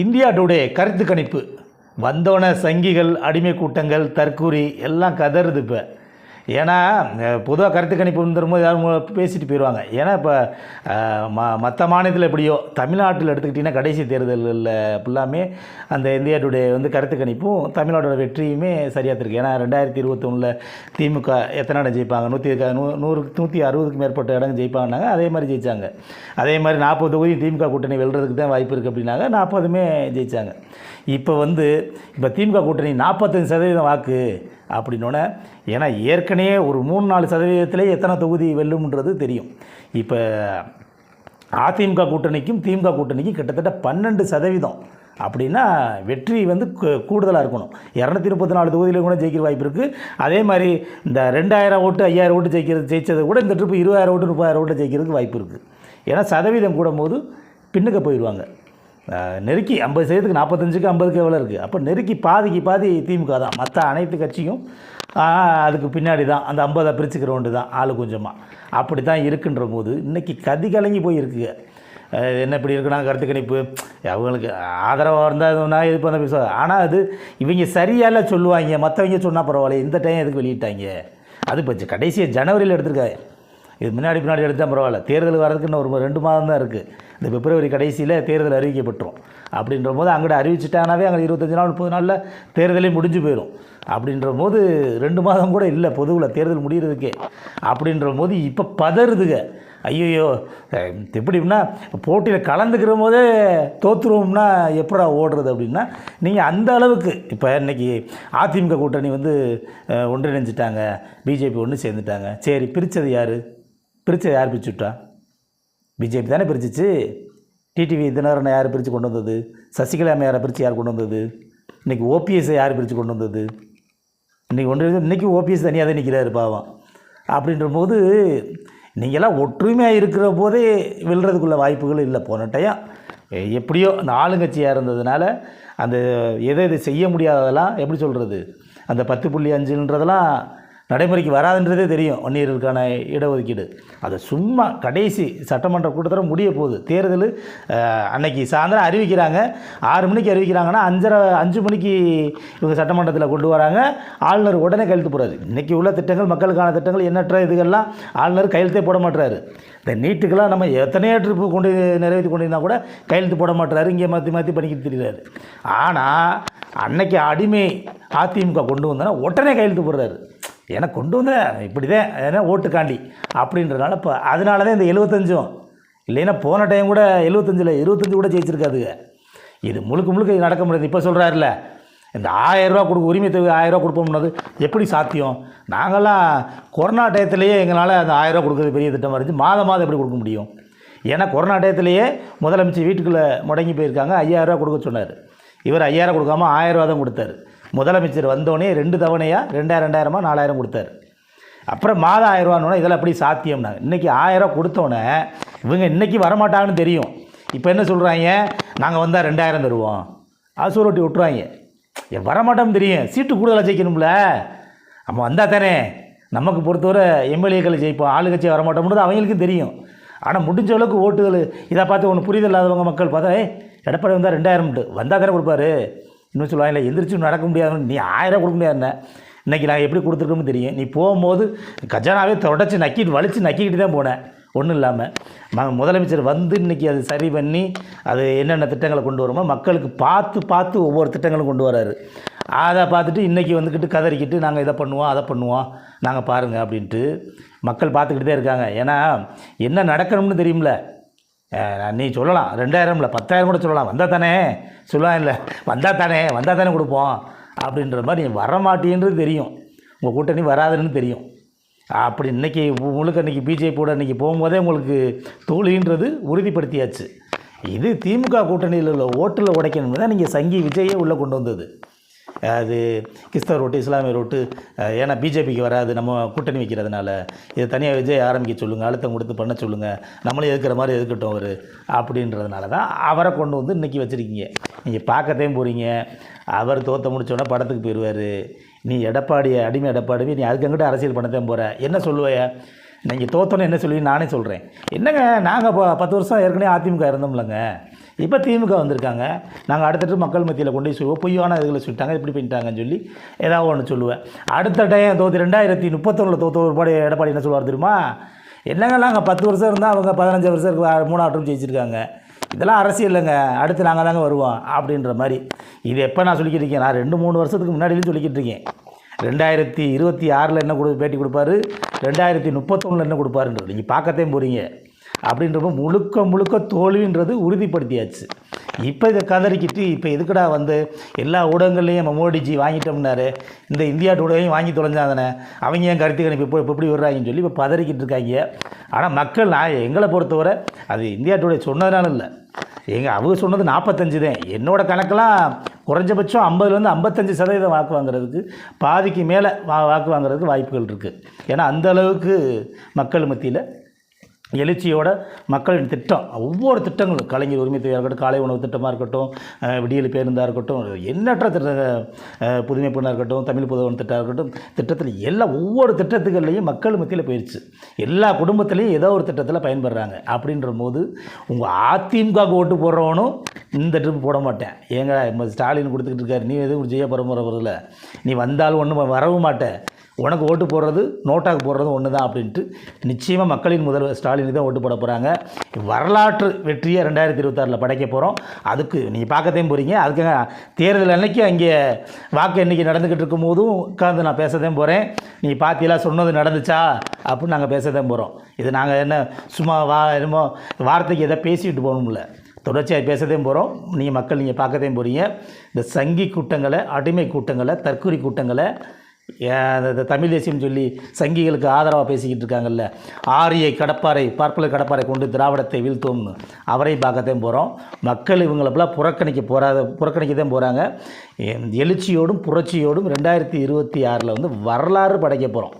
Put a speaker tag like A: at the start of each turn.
A: India today கருத்து கணிப்பு. வந்தோன சங்கிகள் அடிமை கூட்டங்கள் தற்கூரி எல்லாம் கதறுது இப்போ. ஏன்னா பொதுவாக கருத்து கணிப்பு வந்துரும்போது யாரும் பேசிட்டு போயிடுவாங்க ஏன்னா இப்போ ம மற்ற மாநிலத்தில் எப்படியோ தமிழ்நாட்டில் எடுத்துக்கிட்டிங்கன்னா கடைசி தேர்தலில் ஃபுல்லாமே அந்த இந்தியா டுடே வந்து கருத்து கணிப்பும் தமிழ்நாட்டோட வெற்றியுமே சரியாக இருக்குது ஏன்னா ரெண்டாயிரத்தி இருபத்தொன்னில் திமுக எத்தனை இடம் ஜெயிப்பாங்க? நூற்றி நூ நூறு நூற்றி அறுபதுக்கு மேற்பட்ட இடம் ஜெயிப்பாங்கன்னாங்க. அதே மாதிரி ஜெயிச்சாங்க. அதே மாதிரி நாற்பது தொகுதி திமுக கூட்டணி வெல்றதுக்கு தான் வாய்ப்பு இருக்குது அப்படின்னாங்க. நாற்பதுமே ஜெயிச்சாங்க. இப்போ வந்து இப்போ திமுக கூட்டணி நாற்பத்தஞ்சு சதவீதம் வாக்கு. அப்படின்னோடனே ஏன்னா ஏற்கனவே ஒரு மூணு நாலு சதவீதத்திலே எத்தனை தொகுதி வெல்லும்ன்றது தெரியும். இப்போ அதிமுக கூட்டணிக்கும் திமுக கூட்டணிக்கும் கிட்டத்தட்ட பன்னெண்டு சதவீதம். அப்படின்னா வெற்றி வந்து கூடுதலாக இருக்கணும். இரநூத்தி முப்பத்தி நாலு தொகுதியில் கூட ஜெயிக்கிற வாய்ப்பு இருக்குது அதே மாதிரி இந்த ரெண்டாயிரம் ஓட்டு ஐயாயிரம் ஓட்டு ஜெயிக்கிறது ஜெயித்தது கூட இந்த ட்ரிப்பு இருபதாயிரம் ஓட்டு முப்பதாயிரம் ஓட்டு ஜெயிக்கிறதுக்கு வாய்ப்பு இருக்குது ஏன்னா சதவீதம் கூடும்போது பின்னுக்கு போயிடுவாங்க. நெருக்கி ஐம்பது சதவீதத்துக்கு நாற்பத்தஞ்சுக்கு ஐம்பதுக்கு எவ்வளோ இருக்குது அப்போ நெருக்கி பாதிக்கு பாதி திமுக தான். மற்ற அனைத்து கட்சியும் அதுக்கு பின்னாடி தான். அந்த ஐம்பதை பிரிச்சுக்கிறோண்டு தான் ஆள் கொஞ்சமாக அப்படி தான் இருக்குன்ற போது இன்றைக்கி கதி கலங்கி போயிருக்குங்க என்ன இப்படி இருக்குன்னா கருத்து கணிப்பு. அவங்களுக்கு ஆதரவாக இருந்தால் நான் இது பண்ண பேசுவாங்க ஆனால் அது இவங்க சரியால சொல்லுவாங்க. மற்றவங்க சொன்னால் பரவாயில்ல. இந்த டைம் எதுக்கு வெளியிட்டாங்க? அது இப்போ கடைசியாக ஜனவரியில் எடுத்திருக்காங்க. இது முன்னாடி பின்னாடி எடுத்தால் பரவாயில்ல. தேர்தல் வர்றதுக்கு இன்னும் ஒரு ரெண்டு மாதம் தான் இருக்குது இந்த பிப்ரவரி கடைசியில் தேர்தல் அறிவிக்கப்பட்டுரும். அப்படின்ற போது அங்கிட்ட அறிவிச்சிட்டானாவே அங்கே இருபத்தஞ்சி நாள் முப்பது நாளில் தேர்தலே முடிஞ்சு போயிடும் அப்படின்ற போது ரெண்டு மாதம் கூட இல்லை பொதுவில் தேர்தல் முடிகிறதுக்கே அப்படின்ற போது இப்போ பதறுதுங்க ஐயோ எப்படின்னா போட்டியில் கலந்துக்கிற போதே தோற்றுருவோம்னா எப்படா ஓடுறது அப்படின்னா நீங்கள் அந்த அளவுக்கு இப்போ இன்னைக்கு அதிமுக கூட்டணி வந்து ஒன்றிணைஞ்சிட்டாங்க. பிஜேபி ஒன்று சேர்ந்துட்டாங்க. சரி பிரித்தது யார்? பிரித்து யார் பிரிச்சு விட்டா? பிஜேபி தானே பிரிச்சிச்சு. டிடிவி தினகரனை யார் பிரித்து கொண்டு வந்தது? சசிகலா யாரை பிரித்து யார் கொண்டு வந்தது? இன்றைக்கி ஓபிஎஸ்ஸை யார் பிரித்து கொண்டு வந்தது? இன்றைக்கி ஒன்று இன்றைக்கி ஓபிஎஸ் தனியாக தான் நிற்கிறாரு பாவம். அப்படின்ற போது நீங்களாம் ஒற்றுமையாக இருக்கிற போதே வெல்றதுக்குள்ள வாய்ப்புகள் இல்லை போன டைம் எப்படியோ அந்த ஆளுங்கட்சியாக இருந்ததுனால அந்த எதை எதை செய்ய முடியாததெல்லாம் எப்படி சொல்கிறது அந்த பத்து புள்ளி அஞ்சுன்றதெல்லாம் நடைமுறைக்கு வராதுன்றதே தெரியும் வன்னியர்களுக்கான இடஒதுக்கீடு. அதை சும்மா கடைசி சட்டமன்ற கூட்டத்தொடர் முடிய போகுது. தேர்தல் அன்னைக்கு சாயந்தரம் அறிவிக்கிறாங்க. ஆறு மணிக்கு அறிவிக்கிறாங்கன்னா அஞ்சரை அஞ்சு மணிக்கு இவங்க சட்டமன்றத்தில் கொண்டு வராங்க. ஆளுநர் உடனே கையெழுத்து போகிறாரு இன்றைக்கி உள்ள திட்டங்கள் மக்களுக்கான திட்டங்கள் எண்ணற்ற இதுகள்லாம் ஆளுநர் கையெழுத்தே போட மாட்டுறாரு இந்த நீட்டுக்கெல்லாம் நம்ம எத்தனையோ ட்ரிப்பு கொண்டு நிறைவேற்றி கொண்டு இருந்தால் கூட கையெழுத்து போட மாட்டுறாரு இங்கே மாற்றி மாற்றி பண்ணிக்கிட்டு தெரியுறாரு. ஆனால் அன்னைக்கு அடிமை அதிமுக கொண்டு வந்தோன்னா உடனே கையெழுத்து போடுறாரு. ஏன்னா கொண்டு வந்த இப்படி தான் ஏன்னா ஓட்டுக்காண்டி அப்படின்றதுனால இப்போ அதனால தான் இந்த எழுபத்தஞ்சும் இல்லைன்னா போன டைம் கூட எழுபத்தஞ்சில் இருபத்தஞ்சு கூட ஜெயிச்சிருக்காதுங்க. இது முழுக்க முழுக்க இது நடக்க முடியாது. இப்போ சொல்கிறாருல இந்த ஆயிரரூவா கொடுக்க உரிமை தொகை ஆயிரரூவா கொடுப்போம்னது எப்படி சாத்தியம்? நாங்கள்லாம் கொரோனா டயத்துலேயே எங்களால் அந்த ஆயிரரூவா கொடுக்குறது பெரிய திட்டமாக இருந்துச்சு மாதம் மாதம் எப்படி கொடுக்க முடியும்? ஏன்னா கொரோனா டயத்துலேயே முதலமைச்சர் வீட்டுக்குள்ளே முடங்கி போயிருக்காங்க. ஐயாயிரரூவா கொடுக்க சொன்னார். இவர் ஐயாயிரம் கொடுக்காம ஆயிரரூவா தான் கொடுத்தாரு. முதலமைச்சர் வந்தோடனே ரெண்டு தவணையாக ரெண்டாயிரம் ரெண்டாயிரமா நாலாயிரம் கொடுத்தாரு. அப்புறம் மாதம் ஆயிரரூவான்னு இதெல்லாம் எப்படி சாத்தியம்னா இன்றைக்கி ஆயிரம் கொடுத்தோன்னே இவங்க இன்றைக்கி வரமாட்டாங்கன்னு தெரியும். இப்போ என்ன சொல்கிறாங்க நாங்கள் வந்தால் ரெண்டாயிரம் தருவோம். அது ஒட்டி விட்ருவாங்க ஏன் வரமாட்டோம்னு தெரியும். சீட்டு கூடுதலாக ஜெயிக்கணும்ல. நம்ம வந்தால் தானே. நமக்கு பொறுத்தவரை எம்எல்ஏக்களை ஜெயிப்போம் ஆளுங்கட்சி வரமாட்டோம்ன்றது அவங்களுக்கும் தெரியும். ஆனால் முடிஞ்ச அளவுக்கு ஓட்டுகள் இதை பார்த்து ஒன்று புரிதல் இல்லாதவங்க மக்கள் பார்த்தா ஏய் எடப்பாடி வந்தால் ரெண்டாயிரம்ட்டு. வந்தால் தானே கொடுப்பாரு. இன்னும் சொல்லுவாங்க இல்லை எந்திரிச்சு நடக்க முடியாது. நீ ஆயிரம் கொடுக்க முடியாது என்ன? இன்றைக்கி நான் எப்படி கொடுத்துருக்கோம்னு தெரியும். நீ போகும்போது கஜானாவே தொடச்சி நக்கிட்டு வலித்து நக்கிக்கிட்டு தான் போனேன். ஒன்றும் இல்லாமல் நாங்கள் முதலமைச்சர் வந்து இன்றைக்கி அது சரி பண்ணி அது என்னென்ன திட்டங்களை கொண்டு வருமோ மக்களுக்கு பார்த்து பார்த்து ஒவ்வொரு திட்டங்களும் கொண்டு வராரு. அதை பார்த்துட்டு இன்றைக்கி வந்துக்கிட்டு கதறிக்கிட்டு நாங்கள் இதை பண்ணுவோம் அதை பண்ணுவோம் நாங்கள் பாருங்கள் அப்படின்ட்டு மக்கள் பார்த்துக்கிட்டு தான் இருக்காங்க. ஏன்னா என்ன நடக்கணும்னு தெரியும்ல? நீ சொல்லலாம். ரெண்டாயிரம் இல்லை பத்தாயிரம் கூட சொல்லலாம். வந்தால் தானே சொல்லலாம் இல்லை. வந்தால் தானே வந்தால் தானே கொடுப்போம். அப்படின்ற மாதிரி நீ வரமாட்டேன்றது தெரியும். உங்கள் கூட்டணி வராதுன்னு தெரியும். அப்படி இன்னைக்கு முழுக்க இன்றைக்கி பிஜேபியோட இன்றைக்கி போகும்போதே உங்களுக்கு தோழின்றது உறுதிப்படுத்தியாச்சு. இது திமுக கூட்டணியில் உள்ள ஓட்டில் உடைக்கணும்னு தான் நீங்கள் சங்கி விஜயே உள்ளே கொண்டு வந்தது. அது கிறிஸ்தவ ரோட்டு இஸ்லாமிய ரோட்டு ஏன்னா பிஜேபிக்கு வராது நம்ம கூட்டணி வைக்கிறதுனால. இதை தனியாக விஜய் ஆரம்பிக்க சொல்லுங்கள் அழுத்தம் கொடுத்து பண்ண சொல்லுங்கள் நம்மளே எதுக்கிற மாதிரி எதுக்கட்டும் அவர் அப்படின்றதுனால தான் அவரை கொண்டு வந்து இன்றைக்கி வச்சுருக்கீங்க. நீங்கள் பார்க்கத்தையும் போகிறீங்க அவர் தோற்ற முடிச்சோடனே படத்துக்கு போயிடுவார் நீ எடப்பாடியை அடிமை எடப்பாடி நீ அதுக்கு அங்கிட்ட அரசியல் பண்ணத்தான் போகிற என்ன சொல்லுவைய நீங்கள் தோத்தோன்னு என்ன சொல்லுவீங்க நானே சொல்கிறேன் என்னங்க நாங்கள் பத்து வருஷம் ஏற்கனவே அதிமுக இருந்தோம்லங்க. இப்போ திமுக வந்திருக்காங்க. நாங்கள் அடுத்தடுத்து மக்கள் மத்தியில் கொண்டு போய் சொல்லுவோம். பொய்யான இதில் சொல்லிட்டாங்க. இப்படி பண்ணிட்டாங்கன்னு சொல்லி ஏதாவது ஒன்று சொல்லுவேன். அடுத்த டைம் தோத்து ரெண்டாயிரத்தி முப்பத்தொன்னில் தோத்த ஒரு எடப்பாடி என்ன சொல்லுவார் தெரியுமா? என்னங்க நாங்கள் பத்து வருஷம் இருந்தால் அவங்க பதினஞ்சு வருஷம் இருக்கு மூணாவது term ஜெயிச்சிருக்காங்க. இதெல்லாம் அரசியல் இல்லைங்க. அடுத்து நாங்கள் தாங்க வருவோம் அப்படின்ற மாதிரி. இது எப்போ நான் சொல்லிக்கிட்டு இருக்கேன்? நான் ரெண்டு மூணு வருஷத்துக்கு முன்னாடியும் சொல்லிக்கிட்டு இருக்கேன். ரெண்டாயிரத்தி இருபத்தி ஆறில் என்ன கொடு பேட்டி கொடுப்பாரு? ரெண்டாயிரத்தி முப்பத்தொன்னில் என்ன கொடுப்பாருன்றது நீங்கள் பார்க்கத்தையும் போகிறீங்க அப்படின்றப்ப முழுக்க முழுக்க தோல்வின்றது உறுதிப்படுத்தியாச்சு. இப்போ இதை கதறிக்கிட்டு இப்போ எதுக்குடா வந்து எல்லா ஊடகங்கள்லையும் நம்ம மோடிஜி வாங்கிட்டோம்னாரு இந்த இந்தியா ஊடகையும் வாங்கி தொலைஞ்சாதானே அவங்க ஏன் கருத்து கணிப்பு இப்போ இப்படி விடுறாங்கன்னு சொல்லி இப்போ பதறிக்கிட்டு இருக்காங்க. ஆனால் மக்கள் நான் எங்களை பொறுத்தவரை அது இந்தியா டுடே சொன்னதுனால இல்லை. எங்கள் அவங்க சொன்னது நாற்பத்தஞ்சு தான். என்னோடய கணக்கெலாம் குறைஞ்சபட்சம் ஐம்பதுலேருந்து ஐம்பத்தஞ்சு சதவீதம் வாக்கு வாங்குறதுக்கு பாதிக்கு மேலே வா வாக்கு வாங்குறதுக்கு வாய்ப்புகள் இருக்குது ஏன்னா அந்த அளவுக்கு மக்கள் மத்தியில் எழுச்சியோட மக்களின் திட்டம் ஒவ்வொரு திட்டங்களும் கலைஞர் உரிமை தொகையாக இருக்கட்டும் காலை உணவு திட்டமாக இருக்கட்டும் விடியல் பேருந்தாக இருக்கட்டும் எண்ணற்ற திட்ட புதுமை பெண்ணாக இருக்கட்டும் தமிழ் புதவன் திட்டம் இருக்கட்டும் திட்டத்தில் எல்லா ஒவ்வொரு திட்டத்துகள்லையும் மக்கள் மத்தியில் போயிடுச்சு எல்லா குடும்பத்துலேயும் ஏதோ ஒரு திட்டத்தில் பயன்படுறாங்க. அப்படின்ற போது உங்கள் அதிமுக ஓட்டு போடுறவனும் இந்த ட்ரிப் போட மாட்டேன். ஏங்க ஸ்டாலின் கொடுத்துக்கிட்டு இருக்காரு. நீ எதுவும் செய்ய வரல நீ வந்தாலும் ஒன்றும் வரவும் மாட்டேன் உனக்கு ஓட்டு போடுறது நோட்டாக்கு போடுறது ஒன்று தான் அப்படின்ட்டு நிச்சயமாக மக்களின் முதல்வர் ஸ்டாலினுக்கு தான் ஓட்டு போட போகிறாங்க வரலாற்று வெற்றியை ரெண்டாயிரத்தி இருபத்தாறில் படைக்க போகிறோம் அதுக்கு நீங்கள் பார்க்கத்தையும் போகிறீங்க அதுக்காக தேர்தல் அன்னைக்கு அங்கே வாக்கு எண்ணிக்கை நடந்துக்கிட்டு இருக்கும் போதும் உட்காந்து நான் பேசதான் போகிறேன் நீ பார்த்தீங்களா சொன்னது நடந்துச்சா? அப்படின்னு நாங்கள் பேசதான் போகிறோம் இது நாங்கள் என்ன சும்மா வா என்னமோ வார்த்தைக்கு எதை பேசிட்டு போகணும்ல. தொடர்ச்சியாக பேசதையும் போகிறோம் நீங்கள் மக்கள் நீங்கள் பார்க்கத்தையும் போகிறீங்க இந்த சங்கி கூட்டங்களை அடிமை கூட்டங்களை தற்கொலை கூட்டங்களை அந்த- தமிழ் தேசியம் சொல்லி சங்கிகளுக்கு ஆதரவாக பேசிக்கிட்டு இருக்காங்கல்ல. ஆரியை கடப்பாரை பார்ப்பலை கடப்பாரை கொண்டு திராவிடத்தை வீழ்த்தோம்னு அவரையும் பார்க்கத்தான் போகிறோம் மக்கள் இவங்களப்பெல்லாம் புறக்கணிக்க போகிறாத புறக்கணிக்க தான் போகிறாங்க எழுச்சியோடும் புரட்சியோடும் ரெண்டாயிரத்தி இருபத்தி ஆறில் வந்து வரலாறு படைக்க போகிறோம்